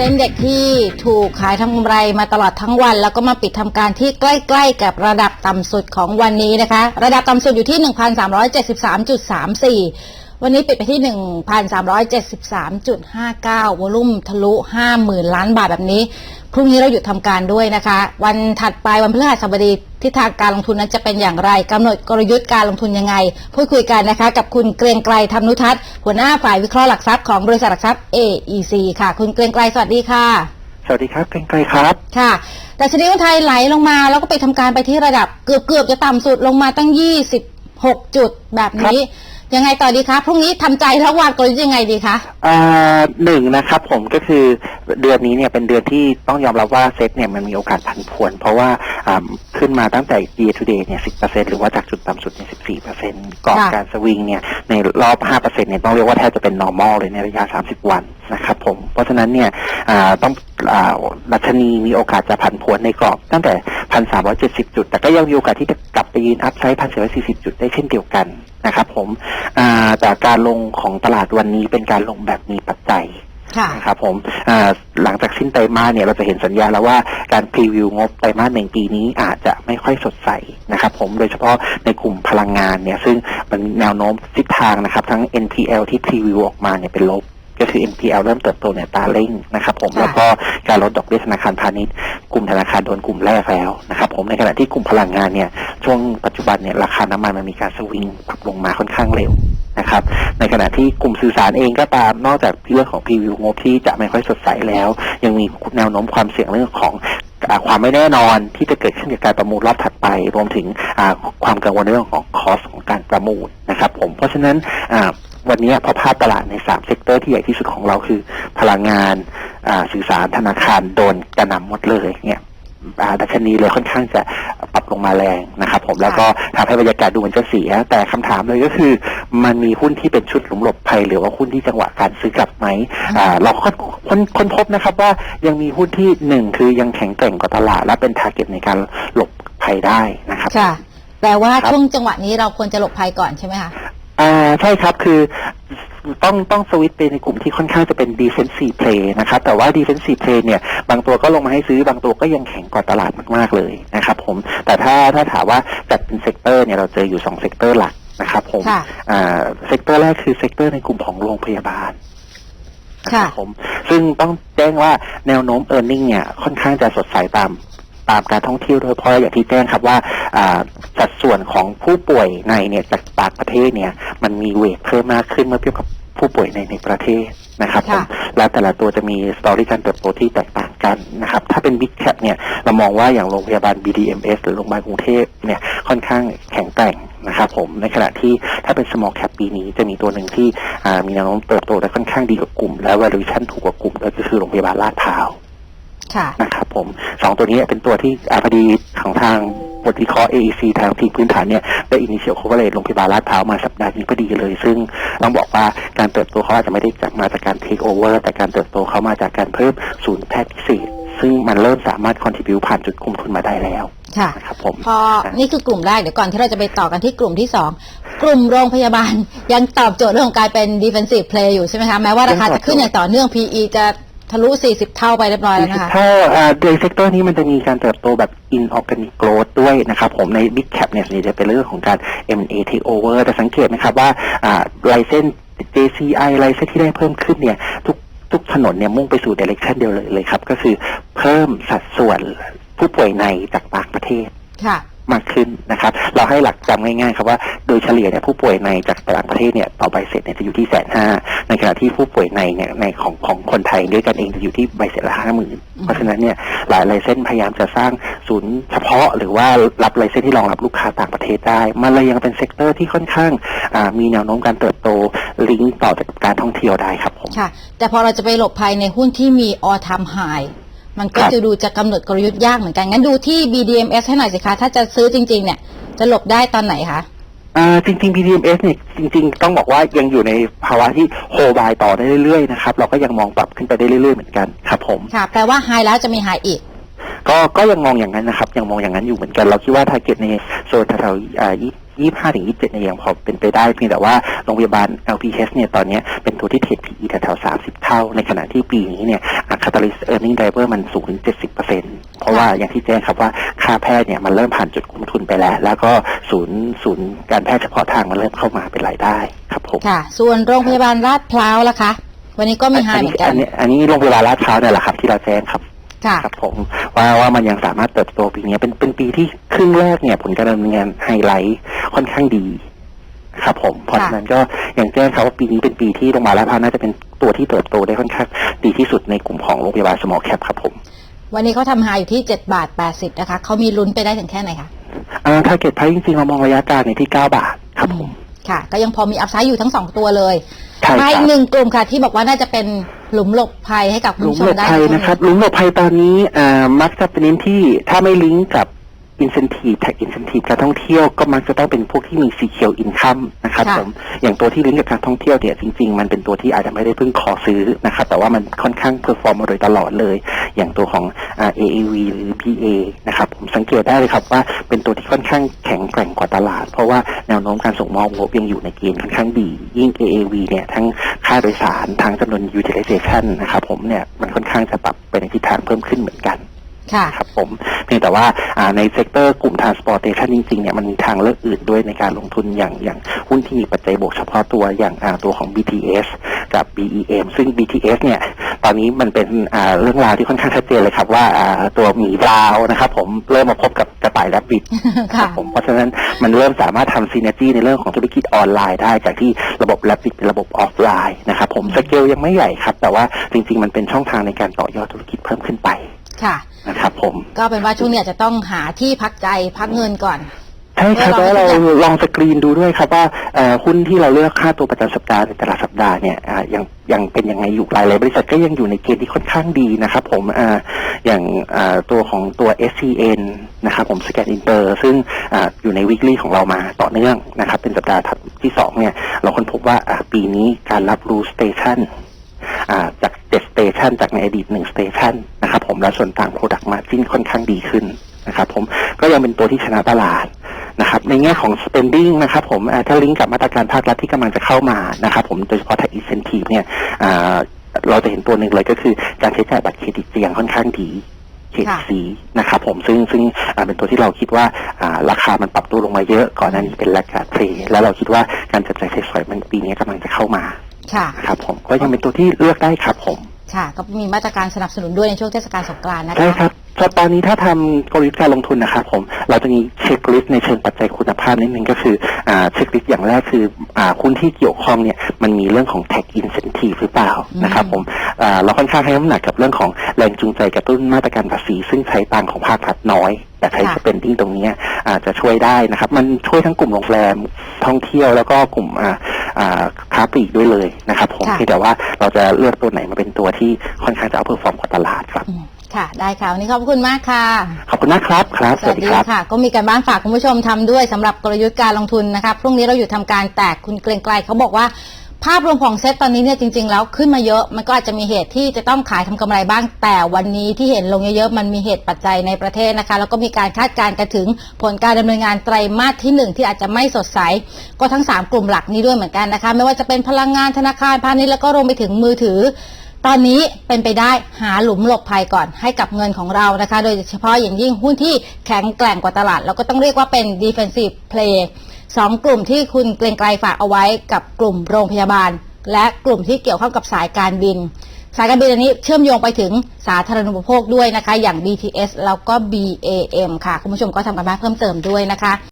เซ็นเด็กที่ถูกขายทำกำไรมาตลอดทั้งวัน แล้วก็มาปิดทำการที่ใกล้ ๆ กับระดับต่ำสุดของวันนี้นะคะ ระดับต่ำสุดอยู่ที่ 1,373.34วันนี้ปิดไปที่ 1,373.59 วอลุ่มทะลุ 50,000 ล้านบาทแบบนี้ พรุ่งนี้เราหยุดทำการด้วยนะคะ วันถัดไปวันพฤหัสบดี ทิศทางการลงทุนนั้นจะเป็นอย่างไรกำหนดกลยุทธ์การลงทุนยังไง พูดคุยกันนะคะ กับคุณเกรียงไกรธรรมนุทัศน์หัวหน้าฝ่ายวิเคราะห์หลักทรัพย์ของบริษัทหลักทรัพย์ AEC ค่ะ คุณเกรียงไกรสวัสดีค่ะ สวัสดีครับเกรงไกรครับ ค่ะ แต่ชนิดหุ้นไทยไหลลงมาแล้วก็ไปทำการไปที่ระดับเกือบเกือบๆจะต่ำสุดลงมาตั้ง 26 จุดแบบนี้ ยังไงต่อดีคะพรุ่งนี้ทำใจแล้ววางกลยุทธ์ยังไงดีคะอ่าหนึ่งนะครับผมก็คือเดือนนี้เนี่ยเป็นเดือนที่ต้องยอมรับว่าเซ็ตเนี่ยมันมีโอกาสผันผวน เพราะว่าอ่าขึ้นมาตั้งแต่ year to date เนี่ย10%หรือว่าจากจุดต่ำสุดเนี่ย14%ก่อนค่ะการสวิงเนี่ยในรอบ5%เนี่ยต้องเรียกว่าแทบจะเป็น normal เลยในระยะ30วัน นะครับผมเพราะฉะนั้นเนี่ยอ่าต้องอ่าดัชนีมีโอกาสจะผันผวนในกรอบ ตั้งแต่1,370จุด แต่ก็ยังมีโอกาสที่จะกลับไปยืนอัพไซด์1,440จุดได้เช่นเดียวกันนะครับผมอ่าแต่การลงของตลาดวันนี้เป็นการลงแบบมีปัจจัยค่ะนะครับผมอ่าหลังจากสิ้นไตรมาสเนี่ยเราจะเห็นสัญญาณแล้วว่าการพรีวิวงบไตรมาสหนึ่งปีนี้อาจจะไม่ค่อยสดใสนะครับผมโดยเฉพาะในกลุ่มพลังงานเนี่ยซึ่งมันแนวโน้มทิศทางนะครับ ทั้ง NPL ที่พรีวิวออกมาเนี่ยเป็นลบ ก็คือ NPL เริ่มเติบโตเนี่ยตาเร่งนะครับผมค่ะแล้วก็การลดดอกเบี้ยธนาคารพาณิชย์กลุ่มธนาคารโดนกลุ่มแรกแล้วนะครับผมในขณะที่กลุ่มพลังงานเนี่ยช่วงปัจจุบันเนี่ยราคาน้ำมันมันมีการสวิงปรับลงมาค่อนข้างเร็วนะครับในขณะที่กลุ่มสื่อสารเองก็ตามนอกจากเรื่องของพรีวิวงบที่จะไม่ค่อยสดใสแล้ว ยังมีแนวโน้มความเสี่ยงเรื่องของอาความไม่แน่นอนที่จะเกิดขึ้นจากการประมูลรอบถัดไป รวมถึงอ่าความกังวลในเรื่องของคอสของการประมูลนะครับผมเพราะฉะนั้นอ่า วันนี้พอภาพตลาดใน3เซกเตอร์ที่ใหญ่ที่สุดของเราคือ พลังงานอ่าสื่อสารธนาคารโดนกระหน่ำหมดเลยเนี่ยอ่าดัชนีเลยค่อนข้างจะปรับลงมาแรงนะครับผมแล้วก็ทำให้บรรยากาศดูเหมือนจะเสีย แต่คำถามเลยก็คือ มันมีหุ้นที่เป็นชุดหลุมหลบภัยหรือว่าหุ้นที่จังหวะการซื้อกลับไหมอ่าเราค้นค้นค้นพบนะครับว่ายังมีหุ้นที่หนึ่งคือยังแข็งแกร่งกว่าตลาด และเป็นทาร์เก็ตในการหลบภัยได้นะครับค่ะแต่ว่าครับช่วงจังหวะนี้เราควรจะหลบภัยก่อนใช่ไหมคะ อ่าใช่ครับคือต้องต้องสวิตช์ไปในกลุ่มที่ค่อนข้างจะเป็น defensive play นะครับแต่ว่า defensive play เนี่ย บางตัวก็ลงมาให้ซื้อบางตัวก็ยังแข็งกว่าตลาดมากๆเลยนะครับผมแต่ถ้าถ้าถามว่าจัดเป็นเซกเตอร์เนี่ยเราเจออยู่สองเซกเตอร์หลักนะครับผมค่ะ อ่าเซกเตอร์แรกคือเซกเตอร์ในกลุ่มของโรงพยาบาล ค่ะนะครับผมซึ่งต้องแจ้งว่าแนวโน้ม e a r n i n g เนี่ยค่อนข้างจะสดใสตามตามการท่องเที่ยวโดยเพราะอย่างที่แจ้งครับว่าอ่า สัดส่วนของผู้ป่วยในเนี่ยจากต่างประเทศเนี่ย มันมีเวทเพิ่มมากขึ้นเมื่อเทียบกับผู้ป่วยในในประเทศนะครับผมค่ะแล้วแต่ละตัวจะมีสตอรี่การเติบโตที่แตกต่างกันนะครับ ถ้าเป็น Big Cap เนี่ยเรามองว่าอย่างโรงพยาบาล BDMS หรือโรงพยาบาลกรุงเทพเนี่ยค่อนข้างแข็งแกร่งนะครับผมในขณะที่ถ้าเป็น small cap ปีนี้จะมีตัวหนึ่งที่อ่ามีแนวโน้มเติบโตได้ค่อนข้างดีกว่ากลุ่ม และ valuation ถูกกว่ากลุ่มก็คือโรงพยาบาลลาดพร้าวค่ะนะครับผมสองตัวนี้เป็นตัวที่อาพอดีของทาง บทวิเคราะห์ AEC ทางทีมพื้นฐานเนี่ยได้ initial coverage โรงพยาบาลลาดพร้าวมาสัปดาห์นี้พอดีเลย ซึ่งต้องบอกว่าการเติบโตเขาอาจจะไม่ได้จากมาจากการ take over แต่การเติบโตเขามาจากการเพิ่มศูนย์แพทย์พิเศษซึ่งมันเริ่มสามารถ contribute ผ่านจุดคุมทุนมาได้แล้วค่ะนะครับผมพอนี่คือกลุ่มแรกเดี๋ยวก่อนที่เราจะไปต่อกันที่กลุ่มที่สองกลุ่มโรงพยาบาลยังตอบโจทย์เรื่องของการเป็น defensive play อยู่ใช่ไหมคะแม้ว่าราคาจะขึ้นอย่างต่อเนื่อง PE จะ ทะลุ 40 เท่าไปเรียบร้อยแล้วนะคะถ้าอ่าในเซกเตอร์นี้มันจะมีการเติบโตแบบ inorganic growth ด้วยนะครับผมใน big cap เนี่ยส่วนใหญ่จะเป็นเรื่องของการ M&A takeover แต่สังเกตนะครับว่าอ่าไลเซน JCI ไลเซนที่ได้เพิ่มขึ้นเนี่ยทุกทุกถนนเนี่ยมุ่งไปสู่ direction เดียวเลยเลยครับ ก็คือเพิ่มสัดส่วนผู้ป่วยในจากต่างประเทศค่ะ มากขึ้นนะครับ เราให้หลักจำง่ายๆครับว่าโดยเฉลี่ยเนี่ยผู้ป่วยในจากต่างประเทศเนี่ยต่อใบเสร็จเนี่ยจะอยู่ที่แสนห้าในขณะที่ผู้ป่วยในเนี่ยในของของคนไทยด้วยกันเองจะอยู่ที่ใบเสร็จละห้าหมื่นเพราะฉะนั้นเนี่ยหลายไลเซนพยายามจะสร้างศูนย์เฉพาะ หรือว่ารับไลเซนที่รองรับลูกค้าต่างประเทศได้ มันเลยยังเป็นเซกเตอร์ที่ค่อนข้างมีแนวโน้มการเติบโตลิงก์ต่อจากการท่องเที่ยวได้ครับผมค่ะแต่พอเราจะไปหลบภัยในหุ้นที่มี all time high มันก็ ครับจะดูจะกำหนดกลยุทธ์ยากเหมือนกัน งั้นดูที่ BDMs ให้หน่อยสิคะ ถ้าจะซื้อจริง ๆ เนี่ย จะหลบได้ตอนไหนคะอ่าจริงๆ PDMS เนี่ยจริง ๆ ต้องบอกว่ายังอยู่ในภาวะที่โฮบายต่อได้เรื่อยๆนะครับเราก็ยังมองปรับขึ้นไปได้เรื่อยๆเหมือนกันครับผมค่ะแปลว่า high แล้วจะมี high อีกก็ก็ยังมองอย่างนั้นนะครับ ยังมองอย่างนั้นอยู่เหมือนกัน เราคิดว่าทาร์เก็ตในโซนแถวๆอ่า ยี่ห้าถึงยี่สิบเจ็ดเนี่ยยังพอเป็นไปได้เพียงแต่ว่าโรงพยาบาล LPH เนี่ยตอนเนี้ยเป็นตัวที่เทรด PE แถวๆสามสิบเท่า ในขณะที่ปีนี้เนี่ยอั catalyst earning driver มันสูงถึง70%เพราะว่าอย่างที่แจ้งครับว่าค่าแพทย์เนี่ยมันเริ่มผ่านจุดคุ้มทุนไปแล้ว แล้วก็ศูนย์ศูนย์การแพทย์เฉพาะทางมันเริ่มเข้ามาเป็นรายได้ครับผมค่ะ ส่วนโรงพยาบาลราษฎร์พร้าวล่ะคะ วันนี้ก็มีไฮอันเหมืนี้อนกัอันนนี้อันนี้โรงพยาบาลลาดพร้าวเนี่ยแหละครับที่เราแจ้งครับค่ะครับผม ว่าว่ามันยังสามารถเติบโตปีนี้เป็นเป็นปีที่ครึ่งแรกเนี่ย ผลการดำเนินงานไฮไลท์ค่อนข้างดีครับผมเพราะฉะนั้นก็อย่างแจ้งครับว่าปีนี้เป็นปีที่โรงพยาบาลลาดพร้าวน่าจะเป็นตัวที่เติบโตได้ค่อนข้างดีที่สุดในกลุ่มของโรงพยาบาลสมอลแคปครับผม วันนี้เขาทำไฮอยู่ที่7บาท80นะคะเขามีลุ้นไปได้ถึงแค่ไหนคะอ่าถ้าเก็ตไพรจริงๆเรามองระยะกลางในที่9บาทครับผม ค่ะ ก็ยังพอมีอัพไซด์อยู่ทั้งสองตัวเลย ใช่มาคอีรักบหนึ่งกลุ่มค่ะ ที่บอกว่าน่าจะเป็นหลุมหลบภัยให้กับคุณหลุมผู้ชหลมบได้ภัยในช่วงนะครับหลุมหลบภัยตอนนี้อ่ามักจะเป็นเน้นที่ถ้าไม่ลิงก์กับ incentive tax incentive การท่องเที่ยวก็มักจะต้องเป็นพวกที่มี secure income นะครับผมอย่างตัวที่ลิงก์กับการท่องเที่ยวเนี่ยจริง ๆ มันเป็นตัวที่อาจจะไม่ได้เพิ่งขอซื้อนะครับแต่ว่ามันค่อนข้างเพอร์ฟอร์มมาโดยตลอดเลย อย่างตัวของอ่า AAV หรือ PA นะครับผมสังเกตได้เลยครับว่าเป็นตัวที่ค่อนข้างแข็งแกร่งกว่าตลาด เพราะว่าแนวโน้มการส่งมอบงบยังอยู่ในเกณฑ์ค่อนข้างดี ยิ่ง AAV เนี่ยทั้งค่าโดยสารทั้งจำนวน utilization นะครับผมเนี่ยมันค่อนข้างจะปรับไปในทิศทางเพิ่มขึ้นเหมือนกัน ค่ะ ครับผมเพียงแต่ว่าอ่าในเซกเตอร์กลุ่ม transportation จริงๆเนี่ยมันมีทางเลือกอื่นด้วยในการลงทุนอย่างอย่างหุ้นที่มีปัจจัยบวกเฉพาะตัวอย่างอ่าตัวของ BTS กับ BEM ซึ่ง BTS เนี่ยตอนนี้มันเป็นอ่าเรื่องราวที่ค่อนข้างชัดเจนเลยครับว่าอ่าตัวหมีบราวน์นะครับผมเริ่มมาพบกับกระต่ายรับบิดค่ะผมเพราะฉะนั้นมันเริ่มสามารถทำซีเนจีในเรื่องของธุรกิจออนไลน์ได้จากที่ระบบแลบบิดเป็นระบบออฟไลน์นะครับผมสเกลยังไม่ใหญ่ครับ แต่ว่าจริง ๆ มันเป็นช่องทางในการต่อยอดธุรกิจเพิ่มขึ้นไป ค่ะนะครับผมก็เป็นว่าช่วงนี้อาจจะต้องหาที่พักใจพักเงินก่อนใช่ครับเออแล้วลองเราลองสกรีนดูด้วยครับว่าเอ่อหุ้นที่เราเลือกค่าตัวประจำสัปดาห์ในแต่ละสัปดาห์เนี่ยอ่ายังยังเป็นยังไงอยู่หลายหลายบริษัทก็ยังอยู่ในเกณฑ์ที่ค่อนข้างดีนะครับผมอ่าอย่างอ่าตัวของตัว SCN นะครับผมสแกนอินเตอร์ซึ่งอาอยู่ใน weekly ของเรามาต่อเนื่องนะครับเป็นสัปดาห์ถัดที่สองเนี่ยเราค้นพบว่าอ่าปีนี้การรับรู้สเตชันจาก เจ็ดสเตชันจากในอดีตหนึ่งสเตชันนะครับผมและส่วนต่าง Product Margin ค่อนข้างดีขึ้นนะครับผมก็ยังเป็นตัวที่ชนะตลาดนะครับในแง่ของ spending นะครับผมอ่าถ้าลิงก์กับมาตรการภาครัฐที่กำลังจะเข้ามานะครับผมโดยเฉพาะ tax incentive เนี่ยอ่าเราจะเห็นตัวหนึ่งเลยก็คือการใช้จ่ายบัตรเครดิตจะยังค่อนข้างดีเครดิตค่ะซีนะครับผมซึ่งซึ่งอ่าเป็นตัวที่เราคิดว่าอ่าราคามันปรับตัวลงมาเยอะก่อนหน้านี้เป็นแลกการเทรดแล้วเราคิดว่าการจับจ่ายใช้สอยมันปีนี้กำลังจะเข้ามา ค่ะนะครับผมก็ยังเป็นตัวที่เลือกได้ครับผม ค่ะ ก็มีมาตรการสนับสนุนด้วยในช่วงเทศกาลสงกรานต์นะคะ ใช่ครับ ก็ตอนนี้ถ้าทำกลยุทธ์การลงทุนนะครับผมเราจะมีเช็คลิสต์ในเชิงปัจจัยคุณภาพนิดนึงก็คืออ่าเช็คลิสต์อย่างแรกคืออ่าหุ้นที่เกี่ยวข้องเนี่ยมันมีเรื่องของ tax incentive หรือเปล่าอืมนะครับผมอ่าเราค่อนข้างให้น้ำหนักกับเรื่องของแรงจูงใจกระตุ้นมาตรการภาษี ซึ่งใช้ตังค์ของภาครัฐน้อย แต่ใช้ spending ตรงเนี้ยอาจจะช่วยได้นะครับ มันช่วยทั้งกลุ่มโรงแรมท่องเที่ยวแล้วก็กลุ่มอ่าอ่าค้าปลีกด้วยเลยนะครับผมค่ะเพียงแต่ว่าเราจะเลือกตัวไหนมาเป็นตัวที่ค่อนข้างจะเอาเพอร์ฟอร์มกว่าตลาดครับอืม ค่ะ ได้ค่ะ วันนี้ขอบคุณมากค่ะ ขอบคุณนะครับครับ สวัสดีครับค่ะ ก็มีการบ้านฝากคุณผู้ชมทำด้วยสำหรับกลยุทธ์การลงทุนนะคะพรุ่งนี้เราอยู่ทำการแตกคุณเกรงไกลเขาบอกว่าภาพรวมของเซตตอนนี้เนี่ยจริงๆแล้วขึ้นมาเยอะ มันก็อาจจะมีเหตุที่จะต้องขายทำกำไรบ้าง แต่วันนี้ที่เห็นลงเยอะๆมันมีเหตุปัจจัยในประเทศนะคะ แล้วก็มีการคาดการณ์กันถึงผลการดำเนินงานไตรมาสที่หนึ่งที่อาจจะไม่สดใส ก็ทั้งสามกลุ่มหลักนี้ด้วยเหมือนกันนะคะ ไม่ว่าจะเป็นพลังงานธนาคารพาณิชย์แล้วก็รวมไปถึงมือถือ ตอนนี้เป็นไปได้หาหลุมหลบภัยก่อนให้กับเงินของเรานะคะ โดยเฉพาะอย่างยิ่งหุ้นที่แข็งแกร่งกว่าตลาดแล้วก็ต้องเรียกว่าเป็น defensive play สองกลุ่มที่คุณเกรงไกลฝากเอาไว้กับกลุ่มโรงพยาบาล และกลุ่มที่เกี่ยวข้องกับสายการบิน สายการบินอันนี้เชื่อมโยงไปถึงสาธารณูปโภคด้วยนะคะ อย่าง BTS แล้วก็ BAM ค่ะ คุณผู้ชมก็ทำกันบ้านเพิ่มเติมด้วยนะคะ